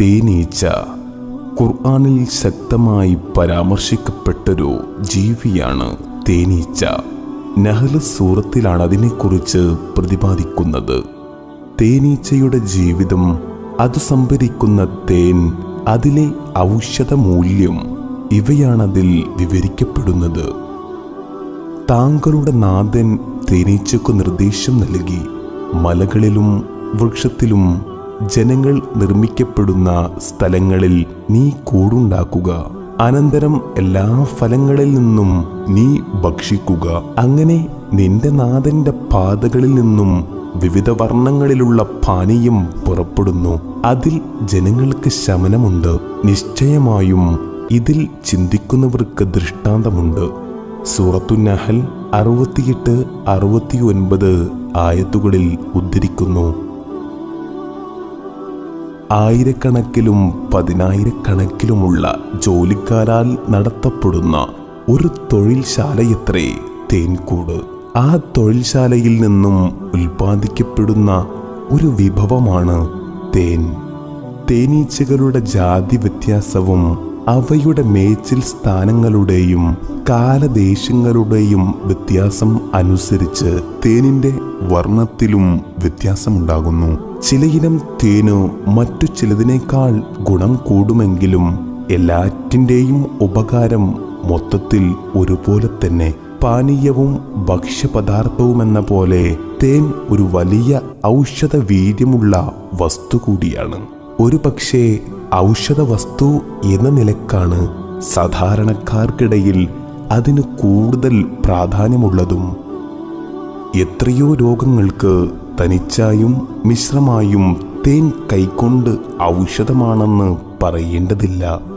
തേനീച്ച ഖുർആാനിൽ ശക്തമായി പരാമർശിക്കപ്പെട്ടൊരു ജീവിയാണ് തേനീച്ച. നഹ്ല സൂറത്തിലാണ് അതിനെക്കുറിച്ച് പ്രതിപാദിക്കുന്നത്. തേനീച്ചയുടെ ജീവിതം അത് സംഭരിക്കുന്ന തേൻ അതിലെ ഔഷധ മൂല്യം ഇവയാണതിൽ വിവരിക്കപ്പെടുന്നത്. താങ്കളുടെ നാഥൻ തേനീച്ചയ്ക്കു നിർദ്ദേശം നൽകി മലകളിലും വൃക്ഷത്തിലും ജനങ്ങൾ നിർമ്മിക്കപ്പെടുന്ന സ്ഥലങ്ങളിൽ നീ കൂടുണ്ടാക്കുക. അനന്തരം എല്ലാ ഫലങ്ങളിൽ നിന്നും നീ ഭക്ഷിക്കുക. അങ്ങനെ നിന്റെ നാഥന്റെ പാതകളിൽ നിന്നും വിവിധ വർണങ്ങളിലുള്ള പാനീയം പുറപ്പെടുന്നു. അതിൽ ജനങ്ങൾക്ക് ശമനമുണ്ട്. നിശ്ചയമായും ഇതിൽ ചിന്തിക്കുന്നവർക്ക് ദൃഷ്ടാന്തമുണ്ട്. സൂറത്തു നഹൽ അറുപത്തിയെട്ട് അറുപത്തിയൊൻപത് ആയത്തുകളിൽ ഉദ്ധരിക്കുന്നു. ആയിരക്കണക്കിലും പതിനായിരക്കണക്കിലുമുള്ള ജോലിക്കാരാൽ നടത്തപ്പെടുന്ന ഒരു തൊഴിൽശാലയത്രേ തേൻകൂട്. ആ തൊഴിൽശാലയിൽ നിന്നും ഉൽപ്പാദിക്കപ്പെടുന്ന ഒരു വിഭവമാണ് തേൻ. തേനീച്ചകളുടെ ജാതി വ്യത്യാസവും അവയുടെ മേച്ചിൽ സ്ഥാനങ്ങളുടെയും കാലദേശങ്ങളുടെയും വ്യത്യാസം അനുസരിച്ച് തേനിന്റെ വർണത്തിലും വ്യത്യാസമുണ്ടാകുന്നു. ചിലയിനം തേന് മറ്റു ചിലതിനേക്കാൾ ഗുണം കൂടുമെങ്കിലും എല്ലാറ്റിന്റെയും ഉപകാരം മൊത്തത്തിൽ ഒരുപോലെ തന്നെ. പാനീയവും ഭക്ഷ്യപദാർത്ഥവുമെന്ന പോലെ തേൻ ഒരു വലിയ ഔഷധ വീര്യമുള്ള വസ്തു കൂടിയാണ്. ഒരു പക്ഷേ ഔഷധ വസ്തു എന്ന നിലക്കാണ് സാധാരണക്കാർക്കിടയിൽ അതിന് കൂടുതൽ പ്രാധാന്യമുള്ളതും. എത്രയോ രോഗങ്ങൾക്ക് തനിച്ചായും മിശ്രമായും തേൻ കൈക്കൊണ്ട് ഔഷധമാണെന്ന് പറയേണ്ടതില്ല.